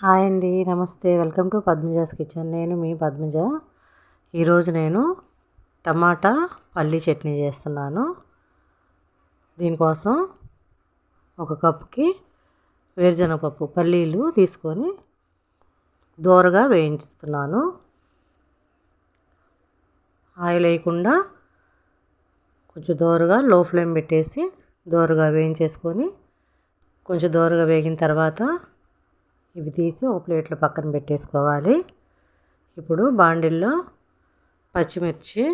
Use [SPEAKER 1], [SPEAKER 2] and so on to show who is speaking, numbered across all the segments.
[SPEAKER 1] Hi అండి నమస్తే. Welcome to Padmaja's kitchen. నేను మీ పద్మజ. ఈరోజు నేను టమాటా పల్లీ చట్నీ చేస్తున్నాను. దీనికోసం ఒక కప్పుకి వేరుశనగపప్పు పల్లీలు తీసుకొని దోరగా వేయించుతున్నాను. ఆయిల్ వేయకుండా కొంచెం దోరగా లో ఫ్లేమ్ పెట్టేసి దోరగా వేయించేసుకొని కొంచెం దోరగా వేగిన తర్వాత ఇవి తీసి ఒక ప్లేట్లో పక్కన పెట్టేసుకోవాలి. ఇప్పుడు బాండిల్లో పచ్చిమిర్చి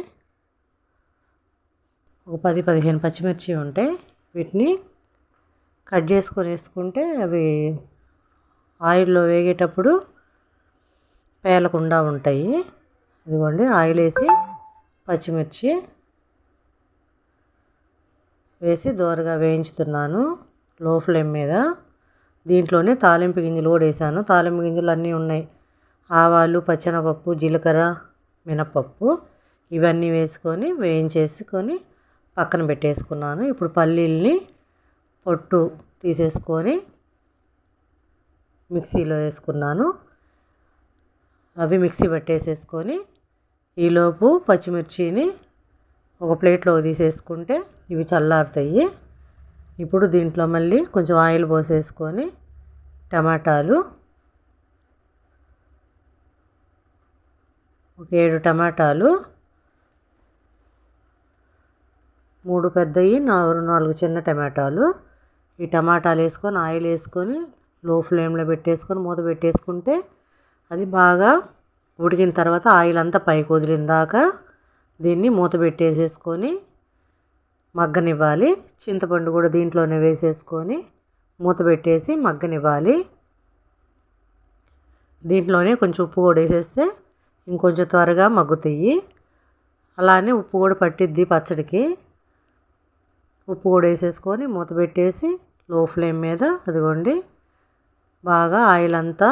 [SPEAKER 1] ఒక పది పదిహేను పచ్చిమిర్చి ఉంటాయి వీటిని కట్ చేసుకొని వేసుకుంటే అవి ఆయిల్లో వేగేటప్పుడు పేలకుండా ఉంటాయి. ఇదిగోండి ఆయిల్ వేసి పచ్చిమిర్చి వేసి దోరగా వేయించుతున్నాను లో ఫ్లేమ్ మీద. దీంట్లోనే తాలింపు గింజలు కూడా వేసాను. తాలింపు గింజలు అన్నీ ఉన్నాయి. ఆవాలు పచ్చెనపప్పు జీలకర్ర మినపప్పు ఇవన్నీ వేసుకొని వేయించేసుకొని పక్కన పెట్టేసుకున్నాను. ఇప్పుడు పల్లీల్ని పొట్టు తీసేసుకొని మిక్సీలో వేసుకున్నాను. అవి మిక్సీ పెట్టేసేసుకొని ఈలోపు పచ్చిమిర్చిని ఒక ప్లేట్లో తీసేసుకుంటే ఇవి చల్లారుతాయి. ఇప్పుడు దీంట్లో మళ్ళీ కొంచెం ఆయిల్ పోసేసుకొని టమాటాలు ఒక ఏడు టమాటాలు మూడు పెద్దవి నాలుగు నాలుగు చిన్న టమాటాలు. ఈ టమాటాలు వేసుకొని ఆయిల్ వేసుకొని లో ఫ్లేమ్లో పెట్టేసుకొని మూత పెట్టేసుకుంటే అది బాగా ఉడికిన తర్వాత ఆయిల్ అంతా పైకి వదిలిన దాకా దీన్ని మూత పెట్టేసేసుకొని మగ్గనివ్వాలి. చింతపండు కూడా దీంట్లోనే వేసేసుకొని మూత పెట్టేసి మగ్గనివ్వాలి. దీంట్లోనే కొంచెం ఉప్పు కూడా వేసేస్తే ఇంకొంచెం త్వరగా మగ్గుతాయి. అలానే ఉప్పు కూడా పట్టిద్ది పచ్చడికి. ఉప్పు కూడా వేసేసుకొని మూత పెట్టేసి లో ఫ్లేమ్ మీద అదిగోండి బాగా ఆయిల్ అంతా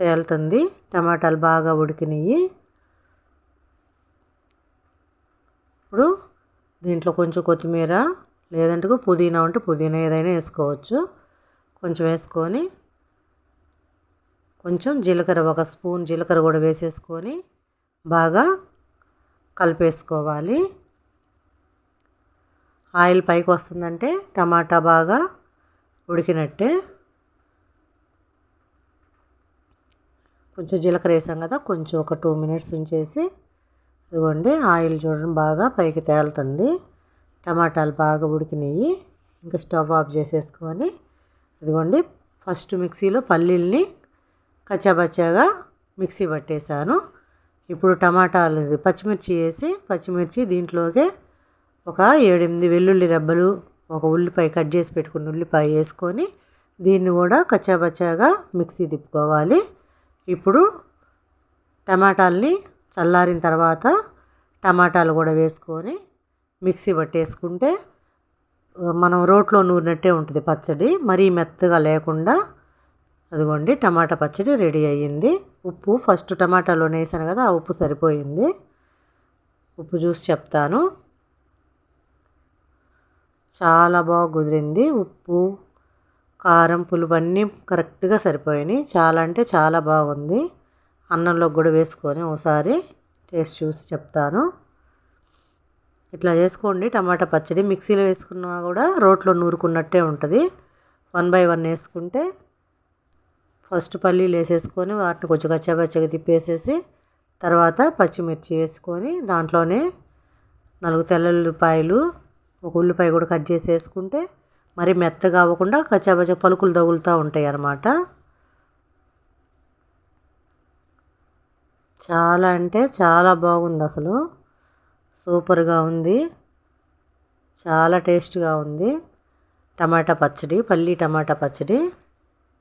[SPEAKER 1] తేలుతుంది. టమాటాలు బాగా ఉడికినాయి ఇప్పుడు దీంట్లో కొంచెం కొత్తిమీర లేదంటే పుదీనా ఉంటే పుదీనా ఏదైనా వేసుకోవచ్చు. కొంచెం వేసుకొని కొంచెం జీలకర్ర ఒక స్పూన్ జీలకర్ర కూడా వేసేసుకొని బాగా కలిపేసుకోవాలి. ఆయిల్ పైకి వస్తుందంటే టమాటా బాగా ఉడికినట్టే. కొంచెం జీలకర్ర వేసాం కదా కొంచెం ఒక టూ మినిట్స్ ఉంచేసి ఇదిగోండి ఆయిల్ చూడండి బాగా పైకి తేలుతుంది. టమాటాలు బాగా ఉడికినాయి. ఇంకా స్టవ్ ఆఫ్ చేసేసుకొని ఇదిగోండి ఫస్ట్ మిక్సీలో పల్లీల్ని కచ్చాబచ్చాగా మిక్సీ పట్టేశాను. ఇప్పుడు టమాటాలు పచ్చిమిర్చి వేసి పచ్చిమిర్చి దీంట్లోకి ఒక ఏడెనిమిది వెల్లుల్లి రెబ్బలు ఒక ఉల్లిపాయ కట్ చేసి పెట్టుకున్న ఉల్లిపాయ వేసుకొని దీన్ని కూడా కచ్చాబచ్చాగా మిక్సీ తిప్పుకోవాలి. ఇప్పుడు టమాటాలని చల్లారిన తర్వాత టమాటాలు కూడా వేసుకొని మిక్సీ పట్టేసుకుంటే మనం రోట్లో నూరినట్టే ఉంటుంది పచ్చడి. మరీ మెత్తగా లేకుండా అదిగోండి టమాటా పచ్చడి రెడీ అయ్యింది. ఉప్పు ఫస్ట్ టమాటాలో వేసాను కదా ఆ ఉప్పు సరిపోయింది. ఉప్పు చూసి చెప్తాను. చాలా బాగా కుదిరింది. ఉప్పు కారం పులుపు అన్నీ కరెక్ట్గా సరిపోయినాయి. చాలా అంటే చాలా బాగుంది. అన్నంలో కూడా వేసుకొని ఒకసారి టేస్ట్ చూసి చెప్తాను. ఇట్లా చేసుకోండి టమాటా పచ్చడి మిక్సీలో వేసుకున్నా కూడా రోట్లో నూరుకున్నట్టే ఉంటుంది. వన్ బై వన్ వేసుకుంటే ఫస్ట్ పల్లీలు వేసేసుకొని వాటిని కొంచెం కచ్చాపచ్చగా తిప్పేసేసి తర్వాత పచ్చిమిర్చి వేసుకొని దాంట్లోనే నాలుగు తెల్లుల్లిపాయలు ఒక ఉల్లిపాయ కూడా కట్ చేసి వేసుకుంటే మరి మెత్తగా అవ్వకుండా కచ్చాపచ్చ పలుకులు తగులుతూ ఉంటాయి అన్నమాట చాలా అంటే చాలా బాగుంది అసలు. సూపర్గా ఉంది. చాలా టేస్ట్గా ఉంది. టమాటా పచ్చడి పల్లి టమాటా పచ్చడి.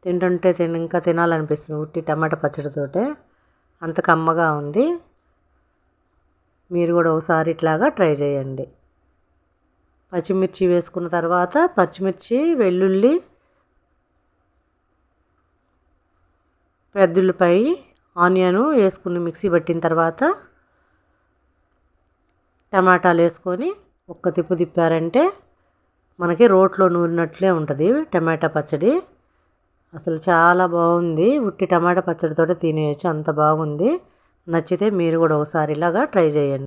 [SPEAKER 1] తింటుంటే తిన ఇంకా తినాలనిపిస్తుంది ఉట్టి టమాటా పచ్చడితోటే అంత కమ్మగా ఉంది. మీరు కూడా ఒకసారి ఇట్లాగా ట్రై చేయండి. పచ్చిమిర్చి వేసుకున్న తర్వాత పచ్చిమిర్చి వెల్లుల్లి పెద్దుల్లిపాయ ఆనియను వేసుకుని మిక్సీ పట్టిన తర్వాత టమాటాలు వేసుకొని ఒక్క తిప్పు తిప్పారంటే మనకి రోట్లో నూరినట్లే ఉంటుంది టమాటా పచ్చడి. అసలు చాలా బాగుంది. ఉట్టి టమాటా పచ్చడితో తినేయచ్చు. అంత బాగుంది. నచ్చితే మీరు కూడా ఒకసారి ఇలాగా ట్రై చేయండి.